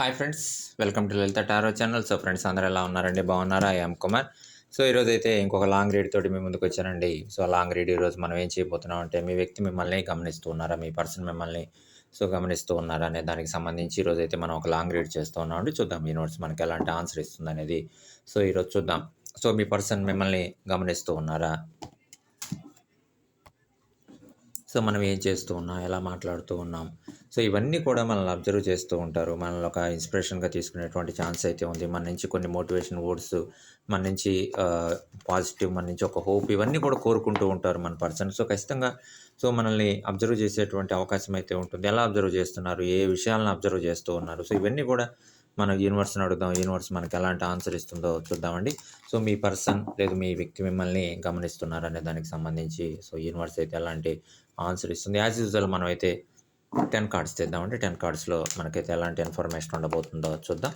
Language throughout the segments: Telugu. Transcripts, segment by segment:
Hi friends welcome to Lalitha tarot channel so friends అందరూ ఎలా ఉన్నారండి? బాగున్నారా? ఐఎమ్ కుమార్ సో ఈరోజు అయితే ఇంకొక లాంగ్ రీడ్ తోటి మీ ముందుకు వచ్చానండి. సో లాంగ్ రీడ్ ఈరోజు మనం ఏం చేయబోతున్నాం అంటే మీ వ్యక్తి మిమ్మల్ని గమనిస్తూ ఉన్నారా? మీ పర్సన్ మిమ్మల్ని సో గమనిస్తూ ఉన్నారా అనే దానికి సంబంధించి ఈరోజు అయితే మనం ఒక లాంగ్ రీడ్ చేస్తూ ఉన్నామండి చూద్దాం ఈ నోట్స్ మనకి ఎలాంటి ఆన్సర్ ఇస్తుంది అనేది. సో ఈరోజు చూద్దాం. సో మీ పర్సన్ మిమ్మల్ని గమనిస్తూ ఉన్నారా? సో మనం ఏం చేస్తూ ఉన్నాం? ఎలా మాట్లాడుతూ ఉన్నాం? సో ఇవన్నీ కూడా మనల్ని అబ్జర్వ్ చేస్తూ ఉంటారు. మనల్ని ఒక ఇన్స్పిరేషన్గా తీసుకునేటువంటి ఛాన్స్ అయితే ఉంది. మన నుంచి కొన్ని మోటివేషన్ వర్డ్స్ మన నుంచి పాజిటివ్ మన నుంచి ఒక హోప్ ఇవన్నీ కూడా కోరుకుంటూ ఉంటారు మన పర్సన్. సో ఖచ్చితంగా సో మనల్ని అబ్జర్వ్ చేసేటువంటి అవకాశం అయితే ఉంటుంది. ఎలా అబ్జర్వ్ చేస్తున్నారు? ఏ విషయాలను అబ్జర్వ్ చేస్తూ ఉన్నారు? సో ఇవన్నీ కూడా మనం యూనివర్స్ని అడుగుదాం. యూనివర్స్ మనకి ఎలాంటి ఆన్సర్ ఇస్తుందో చూద్దామండి. సో మీ పర్సన్ లేదు మీ వ్యక్తి మిమ్మల్ని గమనిస్తున్నారు అనే దానికి సంబంధించి సో యూనివర్స్ అయితే ఎలాంటి ఆన్సర్ ఇస్తుంది. యాజ్ యూజువల్ మనం అయితే టెన్ కార్డ్స్ తెద్దామంటే టెన్ కార్డ్స్లో మనకైతే ఎలాంటి ఇన్ఫర్మేషన్ ఉండబోతుందో చూద్దాం.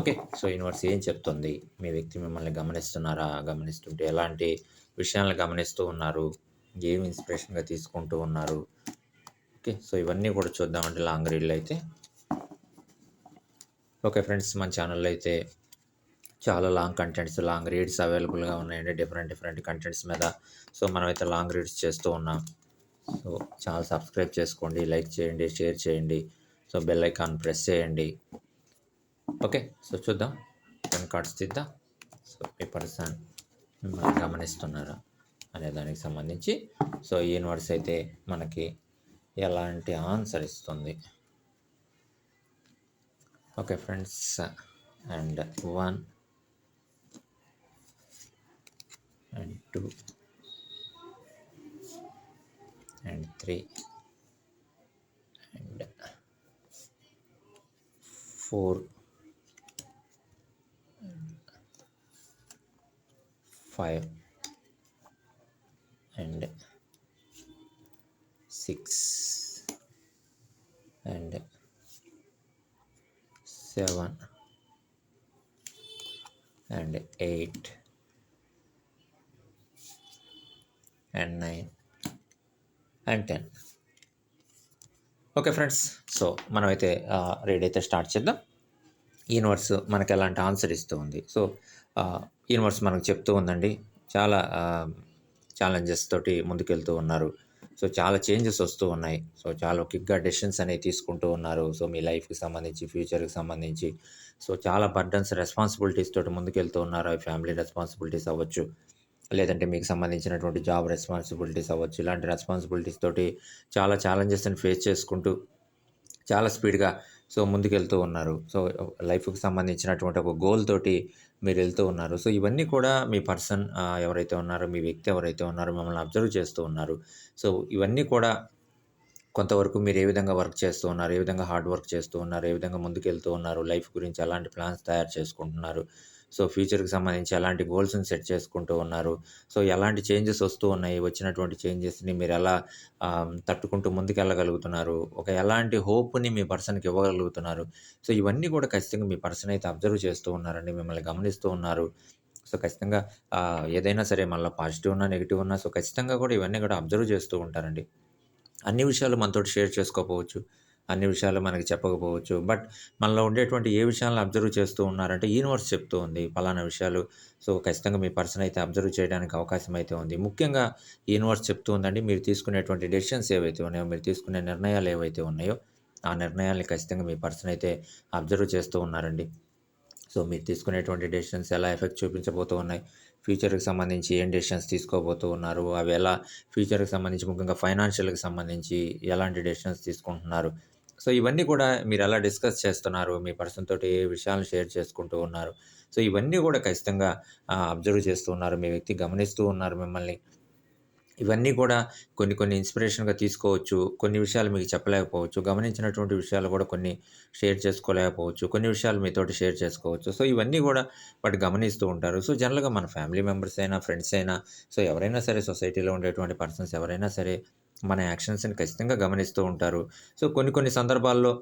ఓకే సో యూనివర్స్ ఏం చెప్తుంది? మీ వ్యక్తి మిమ్మల్ని గమనిస్తున్నారా? గమనిస్తుంటే ఎలాంటి విషయాలను గమనిస్తూ ఉన్నారు? ఏం ఇన్స్పిరేషన్గా తీసుకుంటూ ఉన్నారు? ఓకే సో ఇవన్నీ కూడా చూద్దామండి లాంగ్ రీడ్లు అయితే. ఓకే ఫ్రెండ్స్ మన ఛానల్లో అయితే చాలా లాంగ్ కంటెంట్స్ లాంగ్ రీడ్స్ అవైలబుల్గా ఉన్నాయండి. డిఫరెంట్ డిఫరెంట్ కంటెంట్స్ మీద. సో మనమైతే లాంగ్ రీడ్స్ చేస్తూ ఉన్నాం. సో ఛానల్ సబ్స్క్రైబ్ చేసుకోండి లైక్ చేయండి షేర్ చేయండి. సో బెల్ ఐకాన్ ప్రెస్ చేయండి. ఓకే సో చూద్దాం. పెన్ కార్డ్స్ తీద్దాం. సో మీ పర్సన్ మిమ్మల్ని గమనిస్తున్నారా అనే దానికి సంబంధించి. సో యూనివర్స్ అయితే మనకి ఎలాంటి ఆన్సర్ ఇస్తుంది? Okay friends. And one and two. three. And uh, four. Five. And six. And seven. And eight. And nine. And ten. Okay friends. So మనమైతే రీడ్ అయితే స్టార్ట్ చేద్దాం. యూనివర్స్ మనకి ఎలాంటి ఆన్సర్ ఇస్తూ ఉంది. సో యూనివర్స్ మనకు చెప్తూ ఉందండి. చాలా ఛాలెంజెస్ తోటి ముందుకెళ్తూ ఉన్నారు. సో చాలా చేంజెస్ వస్తూ ఉన్నాయి. సో చాలా క్విక్గా డెసిషన్స్ అనేవి తీసుకుంటూ ఉన్నారు. సో మీ లైఫ్కి సంబంధించి ఫ్యూచర్కి సంబంధించి. సో చాలా బర్డన్స్ రెస్పాన్సిబిలిటీస్ తోటి ముందుకెళ్తూ ఉన్నారు. అవి ఫ్యామిలీ రెస్పాన్సిబిలిటీస్ అవ్వచ్చు. లేదంటే మీకు సంబంధించినటువంటి జాబ్ రెస్పాన్సిబిలిటీస్ అవ్వచ్చు ఇలాంటి రెస్పాన్సిబిలిటీస్ తోటి చాలా ఛాలెంజెస్ని ఫేస్ చేసుకుంటూ చాలా స్పీడ్గా సో ముందుకెళ్తూ ఉన్నారు. సో లైఫ్కి సంబంధించినటువంటి ఒక గోల్ తోటి మీరు వెళ్తూ ఉన్నారు. సో ఇవన్నీ కూడా మీ పర్సన్ ఎవరైతే ఉన్నారో మీ వ్యక్తి ఎవరైతే ఉన్నారో మిమ్మల్ని అబ్జర్వ్ చేస్తూ ఉన్నారు. సో ఇవన్నీ కూడా కొంతవరకు మీరు ఏ విధంగా వర్క్ చేస్తూ ఉన్నారు ఏ విధంగా హార్డ్ వర్క్ చేస్తూ ఉన్నారు ఏ విధంగా ముందుకెళ్తూ ఉన్నారు లైఫ్ గురించి ఎలాంటి ప్లాన్స్ తయారు చేసుకుంటున్నారు సో ఫ్యూచర్కి సంబంధించి ఎలాంటి గోల్స్ని సెట్ చేసుకుంటూ ఉన్నారు. సో ఎలాంటి చేంజెస్ వస్తూ ఉన్నాయి? వచ్చినటువంటి చేంజెస్ని మీరు ఎలా తట్టుకుంటూ ముందుకెళ్ళగలుగుతున్నారు? ఒక ఎలాంటి హోప్ని మీ పర్సన్కి ఇవ్వగలుగుతున్నారు? సో ఇవన్నీ కూడా ఖచ్చితంగా మీ పర్సన్ అయితే అబ్జర్వ్ చేస్తూ ఉన్నారండి మిమ్మల్ని గమనిస్తూ ఉన్నారు. సో ఖచ్చితంగా ఏదైనా సరే మళ్ళీ పాజిటివ్ ఉన్నా నెగిటివ్ ఉన్నా సో ఖచ్చితంగా కూడా ఇవన్నీ కూడా అబ్జర్వ్ చేస్తూ ఉంటారండి. అన్ని విషయాలు మనతో షేర్ చేసుకోకపోవచ్చు. అన్ని విషయాలు మనకి చెప్పకపోవచ్చు. బట్ మనలో ఉండేటువంటి ఏ విషయాలను అబ్జర్వ్ చేస్తూ ఉన్నారంటే యూనివర్స్ చెప్తూ ఉంది పలానా విషయాలు. సో ఖచ్చితంగా మీ పర్సన్ అయితే అబ్జర్వ్ చేయడానికి అవకాశం అయితే ఉంది. ముఖ్యంగా యూనివర్స్ చెప్తూ ఉందండి మీరు తీసుకునేటువంటి డెసిషన్స్ ఏవైతే ఉన్నాయో మీరు తీసుకునే నిర్ణయాలు ఏవైతే ఉన్నాయో ఆ నిర్ణయాల్ని ఖచ్చితంగా మీ పర్సన్ అయితే అబ్జర్వ్ చేస్తూ ఉన్నారండి. సో మీరు తీసుకునేటువంటి డెసిషన్స్ ఎలా ఎఫెక్ట్ చూపించబోతూ ఉన్నాయి ఫ్యూచర్కి సంబంధించి ఏం డెసిషన్స్ తీసుకోబోతూ ఉన్నారు? అవి ఎలా ఫ్యూచర్కి సంబంధించి ముఖ్యంగా ఫైనాన్షియల్కి సంబంధించి ఎలాంటి డెసిషన్స్ తీసుకుంటున్నారు? సో ఇవన్నీ కూడా మీరు ఎలా డిస్కస్ చేస్తున్నారు? మీ పర్సన్ తోటి ఏ విషయాలను షేర్ చేసుకుంటూ ఉన్నారు? సో ఇవన్నీ కూడా ఖచ్చితంగా అబ్జర్వ్ చేస్తూ ఉన్నారు. మీ వ్యక్తి గమనిస్తూ ఉన్నారు మిమ్మల్ని. ఇవన్నీ కూడా కొన్ని కొన్ని ఇన్స్పిరేషన్గా తీసుకోవచ్చు. కొన్ని విషయాలు మీకు చెప్పలేకపోవచ్చు. గమనించినటువంటి విషయాలు కూడా కొన్ని షేర్ చేసుకోలేకపోవచ్చు. కొన్ని విషయాలు మీతోటి షేర్ చేసుకోవచ్చు. సో ఇవన్నీ కూడా వాటి గమనిస్తూ ఉంటారు. సో జనరల్గా మన ఫ్యామిలీ మెంబర్స్ అయినా ఫ్రెండ్స్ అయినా సో ఎవరైనా సరే సొసైటీలో ఉండేటువంటి పర్సన్స్ ఎవరైనా సరే మన యాక్షన్స్ని ఖచ్చితంగా గమనిస్తూ ఉంటారు. సో కొన్ని కొన్ని సందర్భాల్లో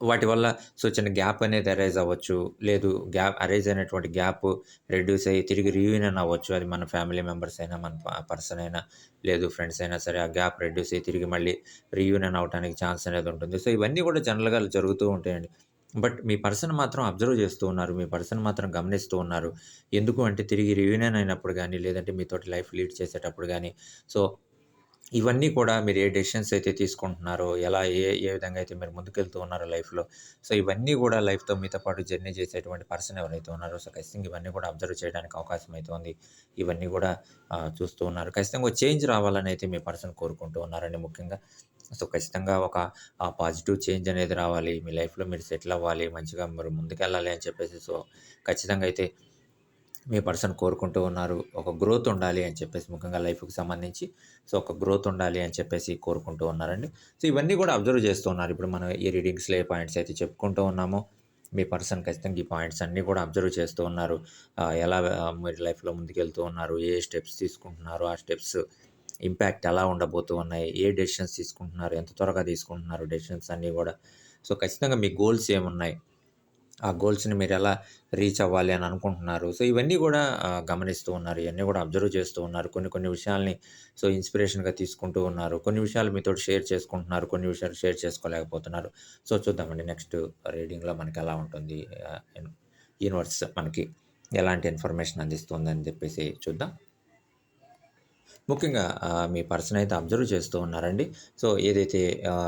వాటి వల్ల సో చిన్న గ్యాప్ అనేది అరైజ్ అవ్వచ్చు లేదు గ్యాప్ అరైజ్ అయినటువంటి గ్యాప్ రెడ్యూస్ అయ్యి తిరిగి రీయూనియన్ అవ్వచ్చు అది మన ఫ్యామిలీ మెంబర్స్ అయినా మన పర్సన్ అయినా లేదు ఫ్రెండ్స్ అయినా సరే ఆ గ్యాప్ రెడ్యూస్ అయ్యి తిరిగి మళ్ళీ రీయూనియన్ అవడానికి ఛాన్స్ అనేది ఉంటుంది సో ఇవన్నీ కూడా జనరల్గా జరుగుతూ ఉంటాయండి బట్ మీ పర్సన్ మాత్రం అబ్జర్వ్ చేస్తూ ఉన్నారు. మీ పర్సన్ మాత్రం గమనిస్తూ ఉన్నారు. ఎందుకు అంటే తిరిగి రీయూనియన్ అయినప్పుడు కానీ లేదంటే మీతోటి లైఫ్ లీడ్ చేసేటప్పుడు కానీ సో ఇవన్నీ కూడా మీరు ఏ డెసిషన్స్ అయితే తీసుకుంటున్నారో, ఎలా ఏ ఏ విధంగా అయితే మీరు ముందుకెళ్తూ ఉన్నారో లైఫ్‌లో, సో ఇవన్నీ కూడా లైఫ్‌తో మీతో పాటు జర్నీ చేసేటువంటి పర్సన్ ఎవరైతే ఉన్నారో, సో ఖచ్చితంగా ఇవన్నీ కూడా అబ్జర్వ్ చేయడానికి అవకాశం అయితే ఉంది. ఇవన్నీ కూడా చూస్తూ ఉన్నారు. ఖచ్చితంగా ఒక చేంజ్ రావాలని అయితే మీ పర్సన్ కోరుకుంటూ ఉన్నారండి ముఖ్యంగా. సో ఖచ్చితంగా ఒక పాజిటివ్ చేంజ్ అనేది రావాలి. మీ లైఫ్‌లో మీరు సెటిల్ అవ్వాలి. మంచిగా మీరు ముందుకెళ్ళాలి అని చెప్పేసి సో ఖచ్చితంగా అయితే మీ పర్సన్ కోరుకుంటూ ఉన్నారు. ఒక గ్రోత్ ఉండాలి అని చెప్పేసి ముఖ్యంగా లైఫ్‌కి సంబంధించి సో ఒక గ్రోత్ ఉండాలి అని చెప్పేసి కోరుకుంటూ ఉన్నారండి. సో ఇవన్నీ కూడా అబ్జర్వ్ చేస్తూ ఉన్నారు. ఇప్పుడు మనం ఈ రీడింగ్స్‌లో ఏ పాయింట్స్ అయితే చెప్పుకుంటూ ఉన్నామో, మీ పర్సన్ ఖచ్చితంగా ఈ పాయింట్స్ అన్నీ కూడా అబ్జర్వ్ చేస్తూ ఉన్నారు. ఎలా మీరు లైఫ్‌లో ముందుకెళ్తూ ఉన్నారు, ఏ స్టెప్స్ తీసుకుంటున్నారు, ఆ స్టెప్స్ ఇంపాక్ట్ ఎలా ఉండబోతూ ఉన్నాయి, ఏ డెసిషన్స్ తీసుకుంటున్నారు, ఎంత త్వరగా తీసుకుంటున్నారు డెసిషన్స్ అన్నీ కూడా సో ఖచ్చితంగా మీ గోల్స్ ఏమున్నాయి? ఆ గోల్స్‌ని మీరు ఎలా రీచ్ అవ్వాలి అని అనుకుంటున్నారు. సో ఇవన్నీ కూడా గమనిస్తూ ఉన్నారు. ఇవన్నీ కూడా అబ్జర్వ్ చేస్తూ ఉన్నారు. కొన్ని కొన్ని విషయాల్ని సో ఇన్‌స్పిరేషన్‌గా తీసుకుంటూ ఉన్నారు. కొన్ని విషయాలు మీతో షేర్ చేసుకుంటున్నారు. కొన్ని విషయాలు షేర్ చేసుకోలేకపోతున్నారు. సో చూద్దామండి నెక్స్ట్ రీడింగ్‌లో మనకి ఎలా ఉంటుంది యూనివర్స్ మనకి ఎలాంటి ఇన్ఫర్మేషన్ అందిస్తుందని చెప్పేసి చూద్దాం. ముఖ్యంగా మీ పర్సన్ అయితే అబ్జర్వ్ చేస్తూ ఉన్నారండి. సో ఏదైతే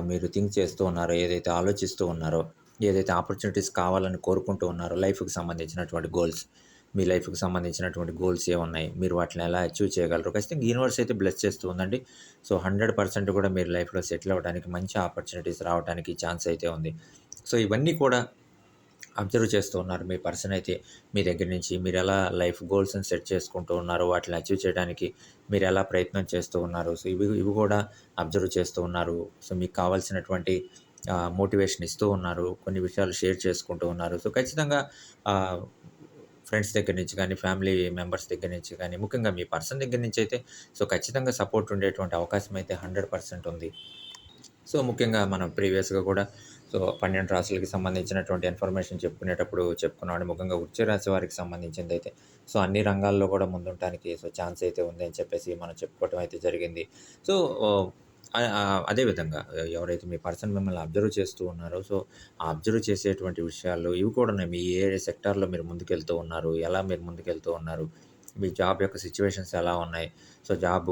మీరు థింక్ చేస్తూ ఉన్నారో, ఏదైతే ఆలోచిస్తూ ఉన్నారో, ఏదైతే ఆపర్చునిటీస్ కావాలని కోరుకుంటూ ఉన్నారో లైఫ్‌కి సంబంధించినటువంటి గోల్స్, మీ లైఫ్‌కి సంబంధించినటువంటి గోల్స్ ఏమున్నాయి? మీరు వాటిని ఎలా అచీవ్ చేయగలరు? ఖచ్చితంగా యూనివర్స్ అయితే బ్లెస్ చేస్తూ ఉందండి. సో 100% కూడా మీరు లైఫ్‌లో సెటిల్ అవ్వడానికి మంచి ఆపర్చునిటీస్ రావడానికి ఛాన్స్ అయితే ఉంది. సో ఇవన్నీ కూడా అబ్జర్వ్ చేస్తూ ఉన్నారు. మీ పర్సన్ అయితే మీ దగ్గర నుంచి మీరు ఎలా లైఫ్ గోల్స్‌ని సెట్ చేసుకుంటూ ఉన్నారో, వాటిని అచీవ్ చేయడానికి మీరెలా ప్రయత్నం చేస్తూ ఉన్నారు. సో ఇవి ఇవి కూడా అబ్జర్వ్ చేస్తూ ఉన్నారు. సో మీకు కావాల్సినటువంటి మోటివేషన్ ఇస్తూ ఉన్నారు. కొన్ని విషయాలు షేర్ చేసుకుంటూ ఉన్నారు. సో ఖచ్చితంగా ఫ్రెండ్స్ దగ్గర నుంచి కానీ ఫ్యామిలీ మెంబర్స్ దగ్గర నుంచి కానీ ముఖ్యంగా మీ పర్సన్ దగ్గర నుంచి అయితే సో ఖచ్చితంగా సపోర్ట్ ఉండేటువంటి అవకాశం అయితే 100% ఉంది. సో ముఖ్యంగా మనం ప్రీవియస్‌గా కూడా సో 12 రాశులకి సంబంధించినటువంటి ఇన్ఫర్మేషన్ చెప్పుకునేటప్పుడు చెప్పుకున్నాడు ముఖ్యంగా ఉచ్చ రాశి వారికి అయితే సో అన్ని రంగాల్లో కూడా ముందుంటానికి సో ఛాన్స్ అయితే ఉంది అని చెప్పేసి మనం చెప్పుకోవటం అయితే జరిగింది. సో అదేవిధంగా అదే విధంగా ఎవరైతే మీ పర్సన్ మిమ్మల్ని అబ్జర్వ్ చేస్తూ ఉన్నారో సో ఆ అబ్జర్వ్ చేసేటువంటి విషయాలు ఇవి కూడా మీ ఏ సెక్టార్‌లో మీరు ముందుకెళ్తూ ఉన్నారు? ఎలా మీరు ముందుకెళ్తూ ఉన్నారు? మీ జాబ్ యొక్క సిచ్యువేషన్స్ ఎలా ఉన్నాయి? సో జాబ్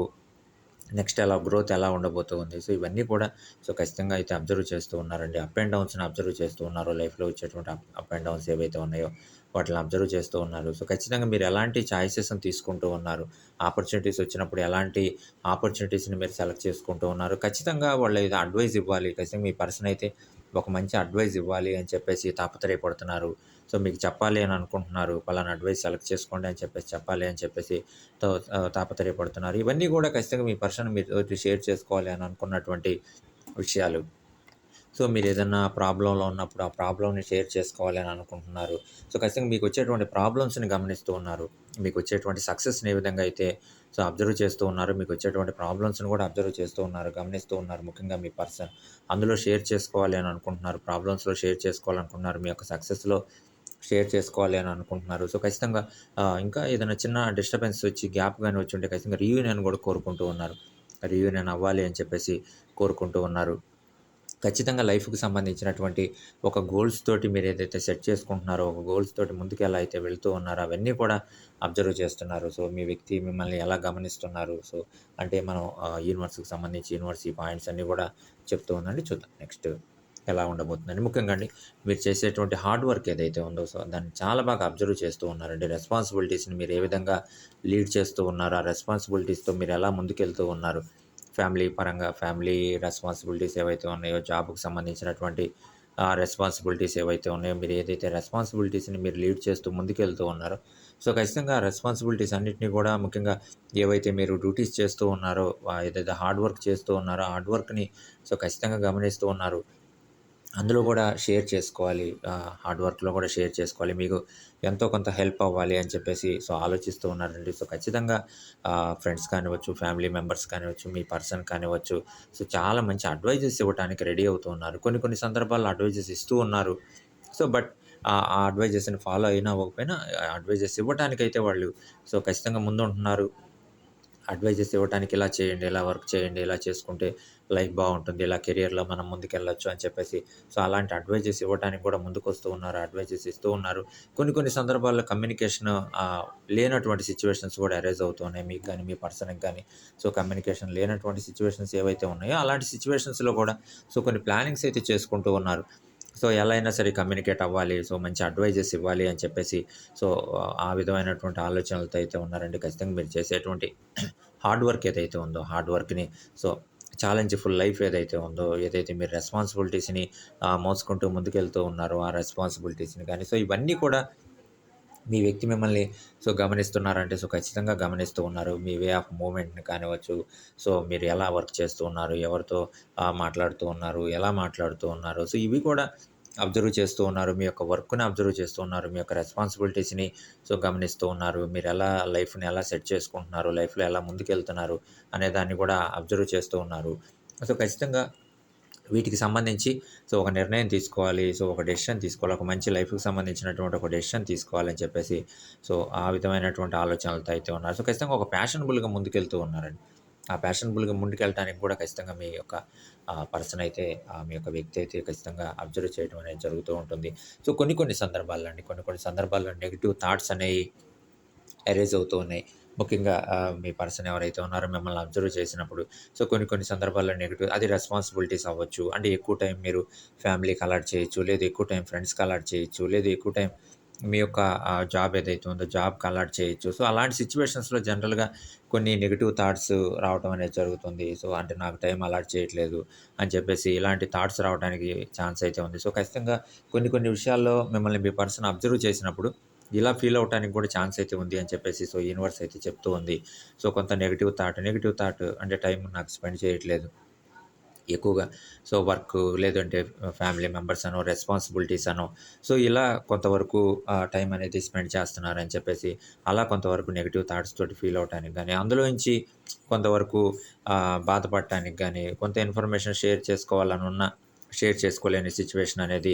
నెక్స్ట్ ఎలా గ్రోత్ ఎలా ఉండబోతూ ఉంది. సో ఇవన్నీ కూడా సో ఖచ్చితంగా అయితే అబ్జర్వ్ చేస్తూ ఉన్నారండి. అప్ అండ్ డౌన్స్‌ని అబ్జర్వ్ చేస్తూ ఉన్నారు. లైఫ్‌లో వచ్చేటువంటి అప్ అండ్ డౌన్స్ ఏవైతే ఉన్నాయో వాటిని అబ్జర్వ్ చేస్తూ ఉన్నారు. సో ఖచ్చితంగా మీరు ఎలాంటి చాయిసెస్‌ని తీసుకుంటూ ఉన్నారు. ఆపర్చునిటీస్ వచ్చినప్పుడు ఎలాంటి ఆపర్చునిటీస్‌ని మీరు సెలెక్ట్ చేసుకుంటూ ఉన్నారు. ఖచ్చితంగా వాళ్ళు ఏదో అడ్వైస్ ఇవ్వాలి. ఖచ్చితంగా మీ పర్సన్ అయితే ఒక మంచి అడ్వైస్ ఇవ్వాలి అని చెప్పేసి తాపత్రయపడుతున్నారు. సో మీకు చెప్పాలి అని అనుకుంటున్నారు. పలానా అడ్వైస్ సెలెక్ట్ చేసుకోండి అని చెప్పేసి చెప్పాలి అని చెప్పేసి తో తాపత్రయపడుతున్నారు. ఇవన్నీ కూడా ఖచ్చితంగా మీ పర్సన్ మీతో షేర్ చేసుకోవాలి అని అనుకున్నటువంటి విషయాలు. సో మీరు ఏదైనా ప్రాబ్లంలో ఉన్నప్పుడు ఆ ప్రాబ్లమ్‌ని షేర్ చేసుకోవాలి అని అనుకుంటున్నారు. సో ఖచ్చితంగా మీకు వచ్చేటువంటి ప్రాబ్లమ్స్‌ని గమనిస్తూ ఉన్నారు. మీకు వచ్చేటువంటి సక్సెస్‌ని ఏ విధంగా అయితే సో అబ్జర్వ్ చేస్తూ ఉన్నారు. మీకు వచ్చేటువంటి ప్రాబ్లమ్స్‌ని కూడా అబ్జర్వ్ చేస్తూ ఉన్నారు. గమనిస్తూ ఉన్నారు. ముఖ్యంగా మీ పర్సన్ అందులో షేర్ చేసుకోవాలి అని అనుకుంటున్నారు. ప్రాబ్లమ్స్‌లో షేర్ చేసుకోవాలనుకుంటున్నారు. మీ యొక్క సక్సెస్‌లో షేర్ చేసుకోవాలి అని అనుకుంటున్నారు. సో ఖచ్చితంగా ఇంకా ఏదైనా చిన్న డిస్టర్బెన్స్ వచ్చి గ్యాప్ కానీ వచ్చి ఉంటే ఖచ్చితంగా రీయూనియన్ కూడా కోరుకుంటూ ఉన్నారు. రీయూనియన్ అవ్వాలి అని చెప్పేసి కోరుకుంటూ ఉన్నారు. ఖచ్చితంగా లైఫ్‌కి సంబంధించినటువంటి ఒక గోల్స్ తోటి మీరు ఏదైతే సెట్ చేసుకుంటున్నారో, ఒక గోల్స్ తోటి ముందుకు ఎలా అయితే వెళ్తూ ఉన్నారో అవన్నీ కూడా అబ్జర్వ్ చేస్తున్నారు. సో మీ వ్యక్తి మిమ్మల్ని ఎలా గమనిస్తున్నారు. సో అంటే మనం యూనివర్స్‌కి సంబంధించి యూనివర్స్ ఈ పాయింట్స్ అన్నీ కూడా చెప్తూ ఉందండి. చూద్దాం నెక్స్ట్ ఎలా ఉండబోతుందని. ముఖ్యంగా అండి మీరు చేసేటువంటి హార్డ్ వర్క్ ఏదైతే ఉందో సో దాన్ని చాలా బాగా అబ్జర్వ్ చేస్తూ ఉన్నారండి. రెస్పాన్సిబిలిటీస్‌ని మీరు ఏ విధంగా లీడ్ చేస్తూ ఉన్నారు. ఆ రెస్పాన్సిబిలిటీస్‌తో మీరు ఎలా ముందుకెళ్తూ ఉన్నారు. ఫ్యామిలీ పరంగా ఫ్యామిలీ రెస్పాన్సిబిలిటీస్ ఏవైతే ఉన్నాయో, జాబ్‌కి సంబంధించినటువంటి ఆ రెస్పాన్సిబిలిటీస్ ఏవైతే ఉన్నాయో, మీరు ఏదైతే రెస్పాన్సిబిలిటీస్‌ని మీరు లీడ్ చేస్తూ ముందుకెళ్తూ ఉన్నారో, సో ఖచ్చితంగా ఆ రెస్పాన్సిబిలిటీస్ అన్నింటినీ కూడా ముఖ్యంగా ఏవైతే మీరు డ్యూటీస్ చేస్తూ ఉన్నారో, ఏదైతే హార్డ్ వర్క్ చేస్తూ ఉన్నారో, హార్డ్ వర్క్‌ని సో ఖచ్చితంగా గమనిస్తూ ఉన్నారు. అందులో కూడా షేర్ చేసుకోవాలి. హార్డ్ వర్క్‌లో కూడా షేర్ చేసుకోవాలి. మీకు ఎంతో కొంత హెల్ప్ అవ్వాలి అని చెప్పేసి సో ఆలోచిస్తూ ఉన్నారండి. సో ఖచ్చితంగా ఫ్రెండ్స్ కానివ్వచ్చు, ఫ్యామిలీ మెంబర్స్ కానివ్వచ్చు, మీ పర్సన్ కానివ్వచ్చు, సో చాలా మంచి అడ్వైజెస్ ఇవ్వటానికి రెడీ అవుతూ ఉన్నారు. కొన్ని కొన్ని సందర్భాల్లో అడ్వైజెస్ ఇస్తూ ఉన్నారు. సో బట్ ఆ అడ్వైజెస్‌ని ఫాలో అయినా అవ్వకపోయినా అడ్వైజెస్ ఇవ్వటానికైతే వాళ్ళు సో ఖచ్చితంగా ముందుంటున్నారు. అడ్వైజెస్ ఇవ్వడానికి ఇలా చేయండి ఇలా వర్క్ చేయండి ఇలా చేసుకుంటే లైఫ్ బాగుంటుంది ఇలా కెరియర్లో మనం ముందుకెళ్ళొచ్చు అని చెప్పేసి. సో అలాంటి అడ్వైజెస్ ఇవ్వడానికి కూడా ముందుకు వస్తూ ఉన్నారు అడ్వైజెస్ ఇస్తూ ఉన్నారు. కొన్ని కొన్ని సందర్భాల్లో కమ్యూనికేషన్ లేనటువంటి సిచ్యువేషన్స్ కూడా అరైజ్ అవుతున్నాయి మీకు కానీ మీ పర్సన్కి కానీ. సో కమ్యూనికేషన్ లేనటువంటి సిచ్యువేషన్స్ ఏవైతే ఉన్నాయో అలాంటి సిచ్యువేషన్స్లో కూడా సో కొన్ని ప్లానింగ్స్ అయితే చేసుకుంటూ ఉన్నారు. సో ఎలా అయినా సరే కమ్యూనికేట్ అవ్వాలి సో మంచి అడ్వైజెస్ ఇవ్వాలి అని చెప్పేసి. సో ఆ విధమైనటువంటి ఆలోచనలతో అయితే ఉన్నారండి. ఖచ్చితంగా మీరు చేసేటువంటి హార్డ్ వర్క్ ఏదైతే ఉందో హార్డ్ వర్క్ని సో ఛాలెంజ్ఫుల్ లైఫ్ ఏదైతే ఉందో ఏదైతే మీరు రెస్పాన్సిబిలిటీస్ని మోసుకుంటూ ముందుకెళ్తూ ఉన్నారో ఆ రెస్పాన్సిబిలిటీస్ని కానీ సో ఇవన్నీ కూడా మీ వ్యక్తి మిమ్మల్ని సో గమనిస్తున్నారంటే సో ఖచ్చితంగా గమనిస్తూ ఉన్నారు. మీ వే ఆఫ్ మూమెంట్ని కానివచ్చు సో మీరు ఎలా వర్క్ చేస్తూ ఉన్నారు ఎవరితో మాట్లాడుతూ ఉన్నారు ఎలా మాట్లాడుతూ ఉన్నారు. సో ఇవి కూడా అబ్జర్వ్ చేస్తూ ఉన్నారు మీ యొక్క వర్క్ని అబ్జర్వ్ చేస్తూ ఉన్నారు మీ యొక్క రెస్పాన్సిబిలిటీస్ని సో గమనిస్తూ ఉన్నారు మీరు ఎలా లైఫ్ని ఎలా సెట్ చేసుకుంటున్నారు లైఫ్లో ఎలా ముందుకెళ్తున్నారు అనే దాన్ని కూడా అబ్జర్వ్ చేస్తూ ఉన్నారు. సో ఖచ్చితంగా వీటికి సంబంధించి సో ఒక నిర్ణయం తీసుకోవాలి సో ఒక డెసిషన్ తీసుకోవాలి ఒక మంచి లైఫ్కి సంబంధించినటువంటి ఒక డెసిషన్ తీసుకోవాలని చెప్పేసి సో ఆ విధమైనటువంటి ఆలోచనలతో అయితే ఉన్నారు. సో ఖచ్చితంగా ఒక ప్యాషనబుల్గా ముందుకెళ్తూ ఉన్నారండి. ఆ ప్యాషనబుల్గా ముందుకెళ్ళడానికి కూడా ఖచ్చితంగా మీ యొక్క పర్సన్ అయితే మీ యొక్క వ్యక్తి అయితే ఖచ్చితంగా అబ్జర్వ్ చేయడం అనేది జరుగుతూ ఉంటుంది. సో కొన్ని కొన్ని సందర్భాల్లో అండి కొన్ని కొన్ని సందర్భాల్లో నెగిటివ్ థాట్స్ అనేవి ఎరేజ్ అవుతూ ఉన్నాయి. ముఖ్యంగా మీ పర్సన్ ఎవరైతే ఉన్నారో మిమ్మల్ని అబ్జర్వ్ చేసినప్పుడు. సో కొన్ని కొన్ని సందర్భాల్లో నెగిటివ్ అది రెస్పాన్సిబిలిటీస్ అవ్వచ్చు. అంటే ఎక్కువ టైం మీరు ఫ్యామిలీకి అలాట్ చేయొచ్చు లేదు ఎక్కువ టైం ఫ్రెండ్స్కి అలాట్ చేయొచ్చు లేదు ఎక్కువ టైం మీ యొక్క జాబ్ ఏదైతే ఉందో జాబ్కి అలాట్ చేయొచ్చు. సో అలాంటి సిచ్యువేషన్స్లో జనరల్గా కొన్ని నెగిటివ్ థాట్స్ రావడం అనేది జరుగుతుంది. సో అంటే నాకు టైం అలాట్ చేయట్లేదు అని చెప్పేసి ఇలాంటి థాట్స్ రావడానికి ఛాన్స్ అయితే ఉంది. సో ఖచ్చితంగా కొన్ని కొన్ని విషయాల్లో మిమ్మల్ని మీ పర్సన్ అబ్జర్వ్ చేసినప్పుడు ఇలా ఫీల్ అవడానికి కూడా ఛాన్స్ అయితే ఉంది అని చెప్పేసి సో యూనివర్స్ అయితే చెప్తూ ఉంది. సో కొంత నెగిటివ్ థాట్ నెగిటివ్ థాట్ అంటే టైం నాకు స్పెండ్ చేయట్లేదు. ఎక్కువగా. సో వర్క్ లేదంటే ఫ్యామిలీ మెంబర్స్ అనో రెస్పాన్సిబిలిటీస్ అనో సో ఇలా కొంతవరకు టైం అనేది స్పెండ్ చేస్తున్నారని చెప్పేసి అలా కొంతవరకు నెగిటివ్ థాట్స్ తోటి ఫీల్ అవడానికి కానీ అందులోంచి కొంతవరకు బాధపడటానికి కానీ కొంత ఇన్ఫర్మేషన్ షేర్ చేసుకోవాలని ఉన్న షేర్ చేసుకోలేని సిచ్యువేషన్ అనేది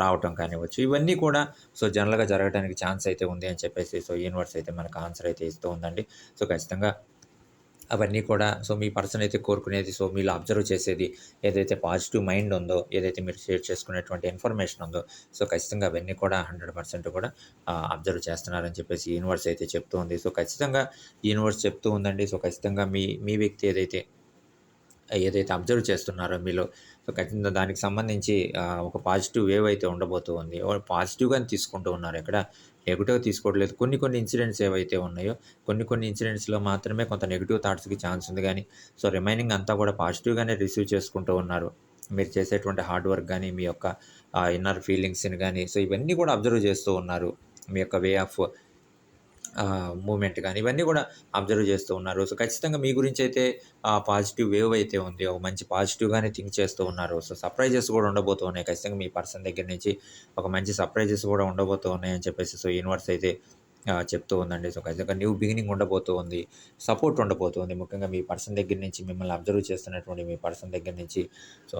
రావటం కానివ్వచ్చు. ఇవన్నీ కూడా సో జనరల్గా జరగడానికి ఛాన్స్ అయితే ఉంది అని చెప్పేసి సో యూనివర్స్ అయితే మనకు ఆన్సర్ అయితే ఇస్తూ ఉందండి. సో ఖచ్చితంగా అవన్నీ కూడా సో మీ పర్సన్ అయితే కోరుకునేది సో మీరు అబ్జర్వ్ చేసేది ఏదైతే పాజిటివ్ మైండ్ ఉందో ఏదైతే మీరు షేర్ చేసుకునేటువంటి ఇన్ఫర్మేషన్ ఉందో సో ఖచ్చితంగా అవన్నీ కూడా హండ్రెడ్ పర్సెంట్ కూడా అబ్జర్వ్ చేస్తున్నారని చెప్పేసి యూనివర్స్ అయితే చెప్తూ ఉంది. సో ఖచ్చితంగా యూనివర్స్ చెప్తూ ఉందండి. సో ఖచ్చితంగా మీ మీ వ్యక్తి ఏదైతే ఏదైతే అబ్జర్వ్ చేస్తున్నారో మీలో సో ఖచ్చితంగా దానికి సంబంధించి ఒక పాజిటివ్ వేవ్ అయితే ఉండబోతూ ఉంది. పాజిటివ్గానే తీసుకుంటూ ఉన్నారు ఇక్కడ. నెగిటివ్ తీసుకోవట్లేదు. కొన్ని కొన్ని ఇన్సిడెంట్స్ ఏవైతే ఉన్నాయో కొన్ని కొన్ని ఇన్సిడెంట్స్లో మాత్రమే కొంత నెగిటివ్ థాట్స్కి ఛాన్స్ ఉంది కానీ సో రిమైనింగ్ అంతా కూడా పాజిటివ్గానే రిసీవ్ చేసుకుంటూ ఉన్నారు. మీరు చేసేటువంటి హార్డ్ వర్క్ కానీ మీ యొక్క ఇన్నర్ ఫీలింగ్స్ని కానీ సో ఇవన్నీ కూడా అబ్జర్వ్ చేస్తూ ఉన్నారు. మీ యొక్క వే ఆఫ్ మూమెంట్ కానీ ఇవన్నీ కూడా అబ్జర్వ్ చేస్తూ ఉన్నారు. సో ఖచ్చితంగా మీ గురించి అయితే పాజిటివ్ వేవ్ అయితే ఉంది. ఒక మంచి పాజిటివ్గానే థింక్ చేస్తూ ఉన్నారు. సో సర్ప్రైజెస్ కూడా ఉండబోతూ ఉన్నాయి. ఖచ్చితంగా మీ పర్సన్ దగ్గర నుంచి ఒక మంచి సర్ప్రైజెస్ కూడా ఉండబోతూ ఉన్నాయని చెప్పేసి సో యూనివర్స్ అయితే చెప్తూ ఉందండి. సో ఖచ్చితంగా న్యూ బిగినింగ్ ఉండబోతూ ఉంది. సపోర్ట్ ఉండబోతుంది ముఖ్యంగా మీ పర్సన్ దగ్గర నుంచి మిమ్మల్ని అబ్జర్వ్ చేస్తున్నటువంటి మీ పర్సన్ దగ్గర నుంచి. సో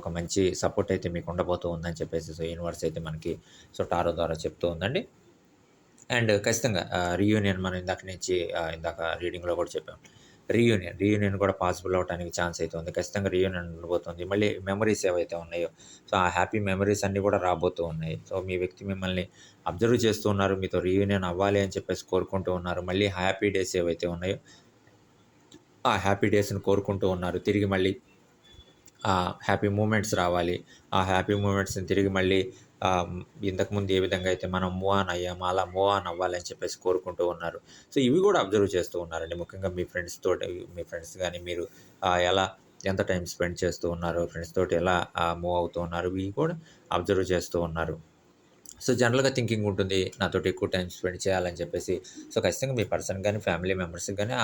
ఒక మంచి సపోర్ట్ అయితే మీకు ఉండబోతూ ఉందని చెప్పేసి సో యూనివర్స్ అయితే మనకి సో టారో ద్వారా చెప్తూ ఉందండి. అండ్ ఖచ్చితంగా రీయూనియన్ మనం ఇందాక నుంచి ఇందాక రీడింగ్లో కూడా చెప్పాం. రీయూనియన్ రీయూనియన్ కూడా పాసిబుల్ అవడానికి ఛాన్స్ అయితే ఉంది. ఖచ్చితంగా రీయూనియన్ ఉండబోతుంది. మళ్ళీ మెమరీస్ ఏవైతే ఉన్నాయో సో ఆ హ్యాపీ మెమరీస్ అన్నీ కూడా రాబోతూ ఉన్నాయి. సో మీ వ్యక్తి మిమ్మల్ని అబ్జర్వ్ చేస్తూ ఉన్నారు. మీతో రీయూనియన్ అవ్వాలి అని చెప్పేసి కోరుకుంటూ ఉన్నారు. మళ్ళీ హ్యాపీ డేస్ ఏవైతే ఉన్నాయో ఆ హ్యాపీ డేస్ని కోరుకుంటూ ఉన్నారు. తిరిగి మళ్ళీ ఆ హ్యాపీ మూమెంట్స్ రావాలి. ఆ హ్యాపీ మూమెంట్స్ని తిరిగి మళ్ళీ ఇంతకుముందు ఏ విధంగా అయితే మనం మూవ్ ఆన్ అయ్యామో అలా మూవ్ ఆన్ అవ్వాలని చెప్పేసి కోరుకుంటూ ఉన్నారు. సో ఇవి కూడా అబ్జర్వ్ చేస్తూ ఉన్నారండి. ముఖ్యంగా మీ ఫ్రెండ్స్ తోటి మీ ఫ్రెండ్స్ కానీ మీరు ఎలా ఎంత టైం స్పెండ్ చేస్తూ ఉన్నారు ఫ్రెండ్స్ తోటి ఎలా మూవ్ అవుతూ ఉన్నారు ఇవి కూడా అబ్జర్వ్ చేస్తూ ఉన్నారు. సో జనరల్గా థింకింగ్ ఉంటుంది నాతోటి ఎక్కువ టైం స్పెండ్ చేయాలని చెప్పేసి. సో ఖచ్చితంగా మీ పర్సన్ కానీ ఫ్యామిలీ మెంబర్స్కి కానీ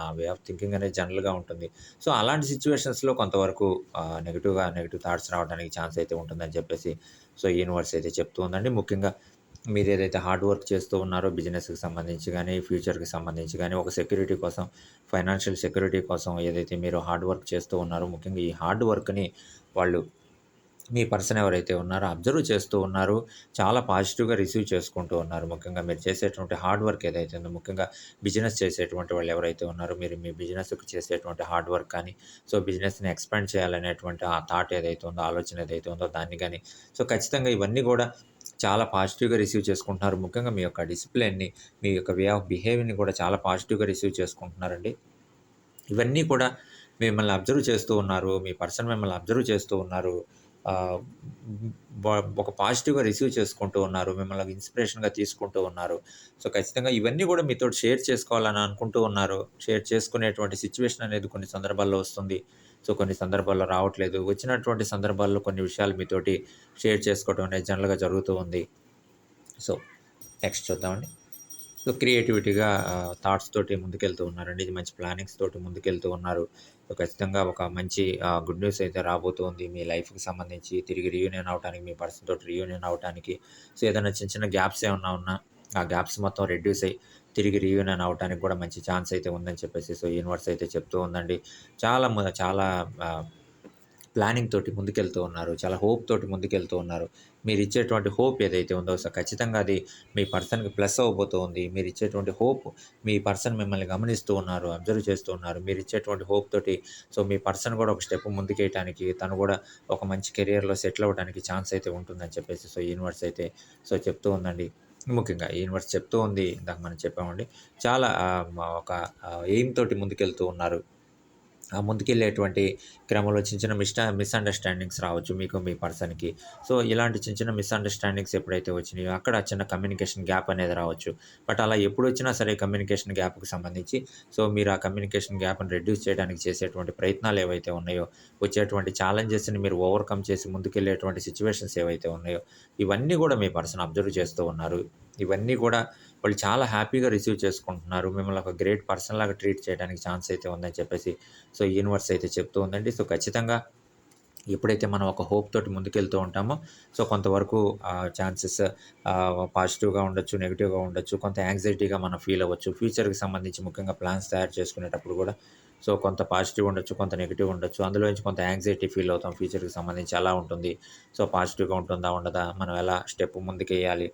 ఆ వే ఆఫ్ థింకింగ్ అనేది జనరల్గా ఉంటుంది. సో అలాంటి సిచ్యువేషన్స్లో కొంతవరకు నెగిటివ్గా నెగిటివ్ థాట్స్ రావడానికి ఛాన్స్ అయితే ఉంటుందని చెప్పేసి సో యూనివర్స్ అయితే చెప్తూ ఉందండి. ముఖ్యంగా మీరు ఏదైతే హార్డ్ వర్క్ చేస్తూ ఉన్నారో బిజినెస్కి సంబంధించి కానీ ఫ్యూచర్కి సంబంధించి కానీ ఒక సెక్యూరిటీ కోసం ఫైనాన్షియల్ సెక్యూరిటీ కోసం ఏదైతే మీరు హార్డ్ వర్క్ చేస్తూ ఉన్నారో ముఖ్యంగా ఈ హార్డ్ వర్క్ని వాళ్ళు మీ పర్సన్ ఎవరైతే ఉన్నారో అబ్జర్వ్ చేస్తూ ఉన్నారు చాలా పాజిటివ్గా రిసీవ్ చేసుకుంటూ ఉన్నారు. ముఖ్యంగా మీరు చేసేటువంటి హార్డ్ వర్క్ ఏదైతే ఉందో ముఖ్యంగా బిజినెస్ చేసేటువంటి వాళ్ళు ఎవరైతే ఉన్నారో మీరు మీ బిజినెస్కి చేసేటువంటి హార్డ్ వర్క్ కానీ సో బిజినెస్ని ఎక్స్పాండ్ చేయాలనేటువంటి ఆ థాట్ ఏదైతే ఉందో ఆలోచన ఏదైతే ఉందో దాన్ని కానీ సో ఖచ్చితంగా ఇవన్నీ కూడా చాలా పాజిటివ్గా రిసీవ్ చేసుకుంటున్నారు. ముఖ్యంగా మీ యొక్క డిసిప్లిన్ని మీ యొక్క వే ఆఫ్ బిహేవియర్ని కూడా చాలా పాజిటివ్గా రిసీవ్ చేసుకుంటున్నారండి. ఇవన్నీ కూడా మిమ్మల్ని అబ్జర్వ్ చేస్తూ ఉన్నారు మీ పర్సన్ మిమ్మల్ని అబ్జర్వ్ చేస్తూ ఉన్నారు. ఒక పాజిటివ్గా రిసీవ్ చేసుకుంటూ ఉన్నారు మిమ్మల్ని ఇన్స్పిరేషన్గా తీసుకుంటూ ఉన్నారు. సో ఖచ్చితంగా ఇవన్నీ కూడా మీతో షేర్ చేసుకోవాలని అనుకుంటూ ఉన్నారు. షేర్ చేసుకునేటువంటి సిచ్యువేషన్ అనేది కొన్ని సందర్భాల్లో వస్తుంది. సో కొన్ని సందర్భాల్లో రావట్లేదు. వచ్చినటువంటి సందర్భాల్లో కొన్ని విషయాలు మీతోటి షేర్ చేసుకోవడం అనేది జనరల్గా జరుగుతూ ఉంది. సో నెక్స్ట్ చూద్దామండి. సో క్రియేటివిటీగా థాట్స్ తోటి ముందుకెళ్తూ ఉన్నారండి ఇది మంచి ప్లానింగ్స్ తోటి ముందుకెళ్తూ ఉన్నారు. సో ఖచ్చితంగా ఒక మంచి గుడ్ న్యూస్ అయితే రాబోతుంది మీ లైఫ్కి సంబంధించి. తిరిగి రీయూనియన్ అవడానికి మీ పర్సన్ తోటి రీయూనియన్ అవడానికి సో ఏదైనా చిన్న చిన్న గ్యాప్స్ ఏమన్నా ఉన్నా ఆ గ్యాప్స్ మొత్తం రెడ్యూస్ అయ్యి తిరిగి రీయూనియన్ అవడానికి కూడా మంచి ఛాన్స్ అయితే ఉందని చెప్పేసి సో యూనివర్స్ అయితే చెప్తూ ఉందండి. చాలా చాలా ప్లానింగ్ తోటి ముందుకెళ్తూ ఉన్నారు. చాలా హోప్ తోటి ముందుకెళ్తూ ఉన్నారు. మీరు ఇచ్చేటువంటి హోప్ ఏదైతే ఉందో సో ఖచ్చితంగా అది మీ పర్సన్కి ప్లస్ అవ్వబోతూ ఉంది. మీరు ఇచ్చేటువంటి హోప్ మీ పర్సన్ మిమ్మల్ని గమనిస్తూ ఉన్నారు అబ్జర్వ్ చేస్తూ ఉన్నారు. మీరు ఇచ్చేటువంటి హోప్ తోటి సో మీ పర్సన్ కూడా ఒక స్టెప్ ముందుకేయటానికి తను కూడా ఒక మంచి కెరియర్లో సెటిల్ అవ్వడానికి ఛాన్స్ అయితే ఉంటుందని చెప్పేసి సో యూనివర్స్ అయితే సో చెప్తూ ఉందండి. ముఖ్యంగా యూనివర్స్ చెప్తూ ఉంది ఇందాక మనం చెప్పామండి. చాలా ఒక ఎయిమ్ తోటి ముందుకెళ్తూ ఉన్నారు. ముందుకెళ్ళేటువంటి క్రమంలో చిన్న చిన్న మిస్టా మిస్అండర్స్టాండింగ్స్ రావచ్చు మీకు మీ పర్సన్కి. సో ఇలాంటి చిన్న చిన్న మిస్అండర్స్టాండింగ్స్ ఎప్పుడైతే వచ్చినాయో అక్కడ చిన్న కమ్యూనికేషన్ గ్యాప్ అనేది రావచ్చు. బట్ అలా ఎప్పుడు వచ్చినా సరే కమ్యూనికేషన్ గ్యాప్కి సంబంధించి సో మీరు ఆ కమ్యూనికేషన్ గ్యాప్ని రెడ్యూస్ చేయడానికి చేసేటువంటి ప్రయత్నాలు ఏవైతే ఉన్నాయో వచ్చేటువంటి ఛాలెంజెస్ని మీరు ఓవర్కమ్ చేసి ముందుకెళ్ళేటువంటి సిచ్యువేషన్స్ ఏవైతే ఉన్నాయో ఇవన్నీ కూడా మీ పర్సన్ అబ్జర్వ్ చేస్తూ ఉన్నారు. ఇవన్నీ కూడా వాళ్ళు చాలా హ్యాపీగా రిసీవ్ చేసుకుంటున్నారు. మిమ్మల్ని ఒక గ్రేట్ పర్సన్ లాగా ట్రీట్ చేయడానికి ఛాన్స్ అయితే ఉందని చెప్పేసి సో యూనివర్స్ అయితే చెప్తూ ఉందండి. సో ఖచ్చితంగా ఎప్పుడైతే మనం ఒక హోప్ తోటి ముందుకెళ్తూ ఉంటామో సో కొంతవరకు ఛాన్సెస్ పాజిటివ్గా ఉండొచ్చు నెగిటివ్గా ఉండొచ్చు కొంత యాంగ్జైటీగా మనం ఫీల్ అవ్వచ్చు. ఫ్యూచర్కి సంబంధించి ముఖ్యంగా ప్లాన్స్ తయారు చేసుకునేటప్పుడు కూడా సో కొంత పాజిటివ్ ఉండొచ్చు కొంత నెగిటివ్ ఉండొచ్చు అందులో నుంచి కొంత యాంగ్జైటీ ఫీల్ అవుతాం. ఫ్యూచర్కి సంబంధించి ఎలా ఉంటుంది. సో పాజిటివ్గా ఉంటుందా ఉండదా మనం ఎలా స్టెప్ ముందుకు వేయాలి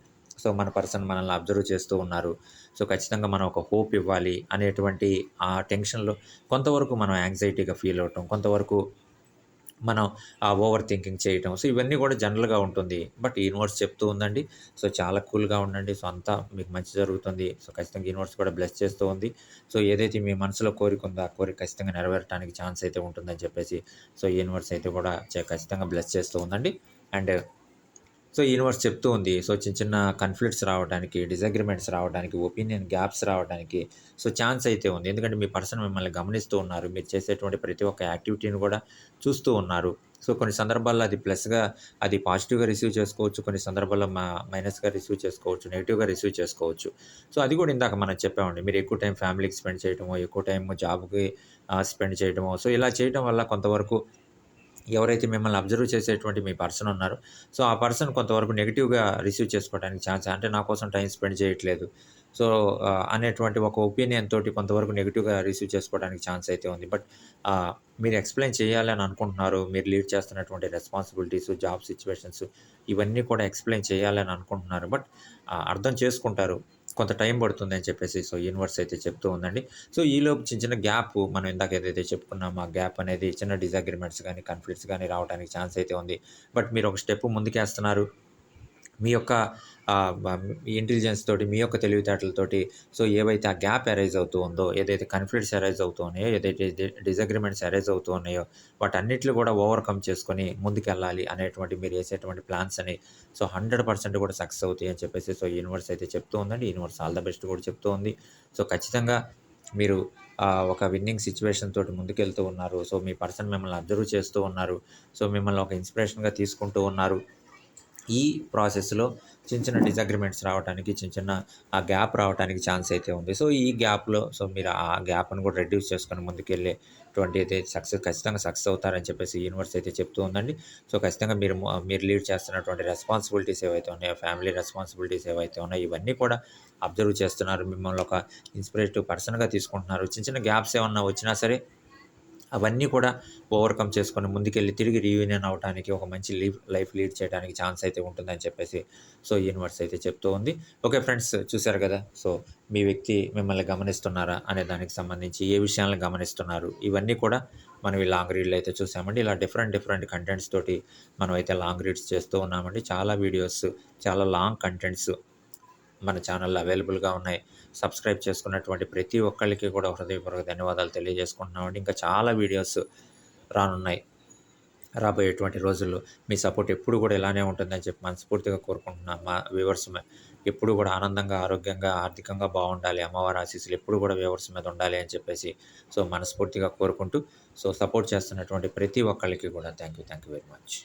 సో మన పర్సన్ మనల్ని అబ్జర్వ్ చేస్తూ ఉన్నారు. సో ఖచ్చితంగా మనం ఒక హోప్ ఇవ్వాలి అనేటువంటి ఆ టెన్షన్లో కొంతవరకు మనం యాంగ్జైటీగా ఫీల్ అవటం కొంతవరకు మనం ఆ ఓవర్ థింకింగ్ చేయటం సో ఇవన్నీ కూడా జనరల్గా ఉంటుంది. బట్ యూనివర్స్ చెప్తూ ఉందండి. సో చాలా కూల్గా ఉండండి. సో అంతా మీకు మంచి జరుగుతుంది. సో ఖచ్చితంగా యూనివర్స్ కూడా బ్లెస్ చేస్తూ ఉంది. సో ఏదైతే మీ మనసులో కోరిక ఉందో ఆ కోరిక ఖచ్చితంగా నెరవేరడానికి ఛాన్స్ అయితే ఉంటుందని చెప్పేసి సో యూనివర్స్ అయితే కూడా ఖచ్చితంగా బ్లెస్ చేస్తూ ఉందండి. అండ్ సో యూనివర్స్ చెప్తూ ఉంది. సో చిన్న చిన్న కన్ఫ్లిక్ట్స్ రావడానికి డిజగ్రిమెంట్స్ రావడానికి ఒపీనియన్ గ్యాప్స్ రావడానికి సో ఛాన్స్ అయితే ఉంది. ఎందుకంటే మీ పర్సన్ మిమ్మల్ని గమనిస్తూ ఉన్నారు. మీరు చేసేటువంటి ప్రతి ఒక్క యాక్టివిటీని కూడా చూస్తూ ఉన్నారు. సో కొన్ని సందర్భాల్లో అది ప్లస్గా అది పాజిటివ్గా రిసీవ్ చేసుకోవచ్చు. కొన్ని సందర్భాల్లో మా మైనస్గా రిసీవ్ చేసుకోవచ్చు. నెగిటివ్గా రిసీవ్ చేసుకోవచ్చు. సో అది కూడా ఇందాక మనం చెప్పామండి. మీరు ఎక్కువ టైం ఫ్యామిలీకి స్పెండ్ చేయడమో ఎక్కువ టైం జాబ్కి స్పెండ్ చేయడమో సో ఇలా చేయడం వల్ల కొంతవరకు ఎవరైతే మిమ్మల్ని అబ్జర్వ్ చేసేటువంటి మీ పర్సన్ ఉన్నారో సో ఆ పర్సన్ కొంతవరకు నెగిటివ్గా రిసీవ్ చేసుకోవడానికి ఛాన్స్ అంటే నా కోసం టైం స్పెండ్ చేయట్లేదు. సో అనేటువంటి ఒక ఒపీనియన్ తోటి కొంతవరకు నెగిటివ్గా రిసీవ్ చేసుకోవడానికి ఛాన్స్ అయితే ఉంది. బట్ మీరు ఎక్స్ప్లెయిన్ చేయాలని అనుకుంటున్నారు మీరు లీడ్ చేస్తున్నటువంటి రెస్పాన్సిబిలిటీస్ జాబ్ సిచ్యువేషన్స్ ఇవన్నీ కూడా ఎక్స్ప్లెయిన్ చేయాలని అనుకుంటున్నారు. బట్ అర్థం చేసుకుంటారు. కొంత టైం పడుతుంది అని చెప్పేసి సో యూనివర్స్ అయితే చెప్తూ ఉందండి. సో ఈలోపు చిన్న చిన్న గ్యాప్ మనం ఇందాక ఏదైతే చెప్పుకున్నామో ఆ గ్యాప్ అనేది చిన్న డిజగ్రిమెంట్స్ కానీ కన్ఫ్లిక్ట్స్ కానీ రావడానికి ఛాన్స్ అయితే ఉంది. బట్ మీరు ఒక స్టెప్ ముందుకేస్తున్నారు. మీ యొక్క ఇంటెలిజెన్స్ తోటి మీ యొక్క తెలివితేటలతోటి సో ఏవైతే ఆ గ్యాప్ అరైజ్ అవుతూ ఉందో ఏదైతే కన్ఫ్లిక్ట్స్ అరైజ్ అవుతూ ఉన్నాయో ఏదైతే డిజగ్రిమెంట్స్ అరైజ్ అవుతూ ఉన్నాయో వాటన్నిటిని కూడా ఓవర్కమ్ చేసుకొని ముందుకెళ్ళాలి అనేటువంటి మీరు వేసేటువంటి ప్లాన్స్ అని సో హండ్రెడ్ పర్సెంట్ కూడా సక్సెస్ అవుతాయి అని చెప్పేసి సో యూనివర్స్ అయితే చెప్తూ ఉందండి. యూనివర్స్ ఆల్ ద బెస్ట్ కూడా చెప్తూ ఉంది. సో ఖచ్చితంగా మీరు ఒక విన్నింగ్ సిచ్యువేషన్ తోటి ముందుకెళ్తూ ఉన్నారు. సో మీ పర్సన్ మిమ్మల్ని అబ్జర్వ్ చేస్తూ ఉన్నారు. సో మిమ్మల్ని ఒక ఇన్స్పిరేషన్గా తీసుకుంటూ ఉన్నారు. ఈ ప్రాసెస్లో చిన్న చిన్న డిసగ్రిమెంట్స్ రావడానికి చిన్న చిన్న ఆ గ్యాప్ రావడానికి ఛాన్స్ అయితే ఉంది. సో ఈ గ్యాప్లో సో మీరు ఆ గ్యాప్ను కూడా రెడ్యూస్ చేసుకొని ముందుకెళ్ళేటువంటి అయితే సక్సెస్ ఖచ్చితంగా సక్సెస్ అవుతారని చెప్పేసి యూనివర్స్ అయితే చెప్తూ ఉందండి. సో ఖచ్చితంగా మీరు మీరు లీడ్ చేస్తున్నటువంటి రెస్పాన్సిబిలిటీస్ ఏవైతే ఉన్నాయో ఫ్యామిలీ రెస్పాన్సిబిలిటీస్ ఏవైతే ఉన్నాయో ఇవన్నీ కూడా అబ్జర్వ్ చేస్తున్నారు. మిమ్మల్ని ఒక ఇన్స్పిరేటివ్ పర్సన్గా తీసుకుంటున్నారు. చిన్న చిన్న గ్యాప్స్ ఏమన్నా వచ్చినా సరే అవన్నీ కూడా ఓవర్కమ్ చేసుకొని ముందుకెళ్ళి తిరిగి రీయూనియన్ అవడానికి ఒక మంచి లీవ్ లైఫ్ లీడ్ చేయడానికి ఛాన్స్ అయితే ఉంటుందని చెప్పేసి సో యూనివర్స్ అయితే చెప్తూ ఉంది. ఓకే ఫ్రెండ్స్ చూశారు కదా? సో మీ వ్యక్తి మిమ్మల్ని గమనిస్తున్నారా అనే దానికి సంబంధించి ఏ విషయాలను గమనిస్తున్నారు? ఇవన్నీ కూడా మనం ఈ లాంగ్ రీడ్లు అయితే చూసామండి. ఇలా డిఫరెంట్ డిఫరెంట్ కంటెంట్స్ తోటి మనం అయితే లాంగ్ రీడ్స్ చేస్తూ ఉన్నామండి. చాలా వీడియోస్ చాలా లాంగ్ కంటెంట్స్ మన ఛానల్లో అవైలబుల్గా ఉన్నాయి. సబ్స్క్రైబ్ చేసుకున్నటువంటి ప్రతి ఒక్కళ్ళకి కూడా హృదయపూర్వక ధన్యవాదాలు తెలియజేసుకుంటున్నామండి. ఇంకా చాలా వీడియోస్ రానున్నాయి రాబోయేటువంటి రోజుల్లో. మీ సపోర్ట్ ఎప్పుడు కూడా ఇలానే ఉంటుందని చెప్పి మనస్ఫూర్తిగా కోరుకుంటున్నాను మా వ్యూవర్స్ ఎప్పుడు కూడా ఆనందంగా ఆరోగ్యంగా ఆర్థికంగా బాగుండాలి. అమ్మవారి ఆశీస్సులు ఎప్పుడు కూడా వ్యూవర్స్ మీద ఉండాలి అని చెప్పేసి సో మనస్ఫూర్తిగా కోరుకుంటూ సో సపోర్ట్ చేస్తున్నటువంటి ప్రతి ఒక్కళ్ళకి కూడా thank you thank you very much.